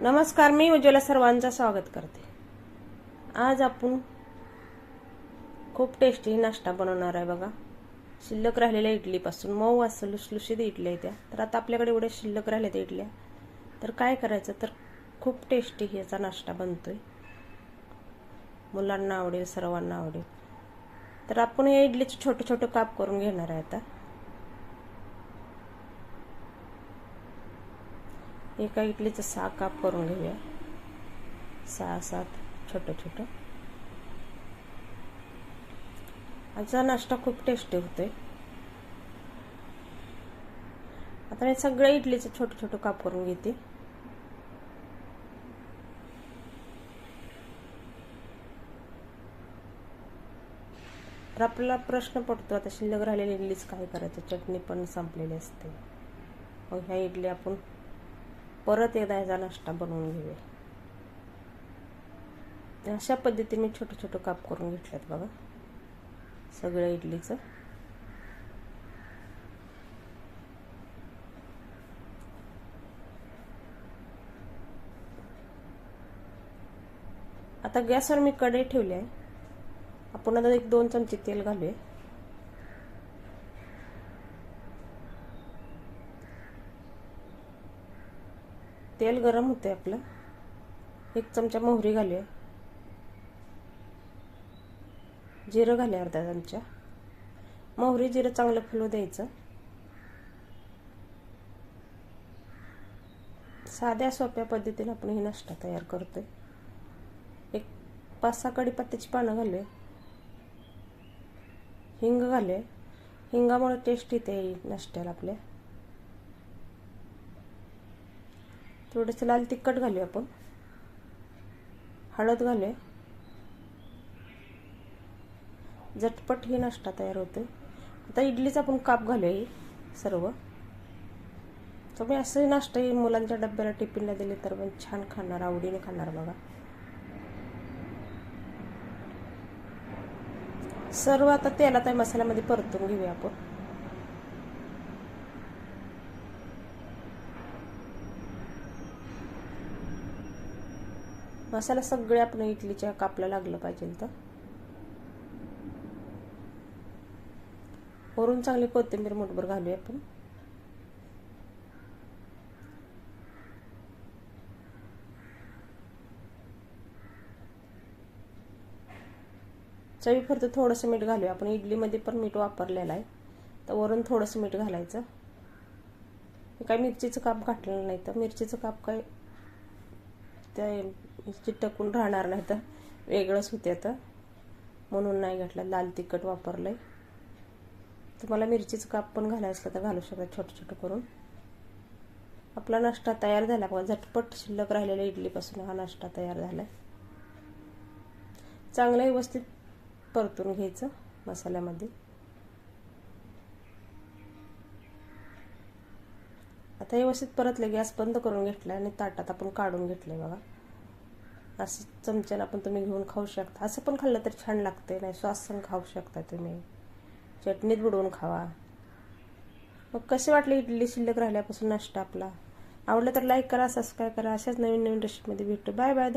नमस्कार मी उज्ज्वला सर्वांचं स्वागत करते. आज आपण खूप टेस्टी नाश्ता बनवणार आहे बघा. शिल्लक राहिलेल्या इडलीपासून मऊ असं लुसलुशीत इडल्या आहेत त्या. तर आता आपल्याकडे एवढ्या शिल्लक राहिल्या त्या इडल्या. तर काय करायचं? तर खूप टेस्टी ह्याचा नाश्ता बनतोय. मुलांना आवडेल सर्वांना आवडेल. तर आपण या इडलीचे छोटे छोटे काप करून घेणार आहे आता. एका इडलीचं सहा काप करून घेऊया. सहा सात छोटं छोटं. आजचा नाश्ता खूप टेस्टी होतोय. आता मी सगळ्या इडलीचं छोटं छोटं काप करून घेते. तर आपला प्रश्न पडतो आता शिल्लक राहिलेली इडलीच काय करायचं? चटणी पण संपलेली असते. मग ह्या इडली आपण परत एकदा ह्याचा नाश्ता बनवून घेऊया. अशा पद्धतीने मी छोटं छोटं काप करून घेतल्यात बघा. सगळ्या इडलीचं. आता गॅसवर मी कढई ठेवली आहे. आपण आता एक दोन चमचे तेल घालूया. तेल गरम होते आपलं. एक चमचा मोहरी घालूया. जिरं घालूया अर्धा चमचा. मोहरी जिरं चांगलं फुलू द्यायचं. साध्या सोप्या पद्धतीने आपण ही नाश्ता तयार करतोय. एक पाच सहा कडीपत्त्याची पानं घालूया. हिंग घालूया. हिंगामुळे टेस्ट येते नाश्त्याला आपल्या. थोडंसं लाल तिखट घालूया आपण. हळद घालूया. झटपट ही नाश्ता तयार होतो आता इडलीचा आपण काप घालूया सर्व. तुम्ही असंही नाश्ता मुलांच्या डब्याला टिफिनला दिले तर पण छान खाणार आवडीने खाणार बघा. सर्व आता तेलात आहे मसाल्यामध्ये परतून घेऊया आपण. मसाला सगळे आपण इडलीच्या कापला लागलं पाहिजे तर. वरून चांगली कोथिंबीर मुठभर घालूया आपण. चवी फक्त थोडंसं मीठ घालूया. आपण इडलीमध्ये पण मीठ वापरलेलं आहे. तर वरून थोडंसं मीठ घालायचं. काय मिरचीचं काप घातलेलं नाही तर मिरचीचं काप काय त्या चिटकून राहणार नाही तर वेगळंच होते तर म्हणून नाही घातलं. लाल तिखट वापरलं आहे तुम्हाला मिरचीचं काप पण घालायचं असलं तर घालू शकता. छोटं छोटं करून. आपला नाश्ता तयार झाला. बघा झटपट शिल्लक राहिलेल्या इडलीपासून. हा नाश्ता तयार झाला आहे चांगलं व्यवस्थित परतून घ्यायचं मसाल्यामध्ये. आता व्यवस्थित परतले गॅस बंद करून घेतला आणि ताटात आपण काढून घेतलंय बघा. असं चमच्यानं आपण तुम्ही घेऊन खाऊ शकता. असं पण खाल्लं तर छान लागते नाही स्वासन खाऊ शकता तुम्ही. चटणीत बुडवून खावा. मग कसे वाटले इडली शिल्लक राहिल्यापासून नाश्ता आपला? आवडलं तर लाईक करा सबस्क्राईब करा. अशाच नवीन नवीन रेसिपीमध्ये भेटतो बाय बाय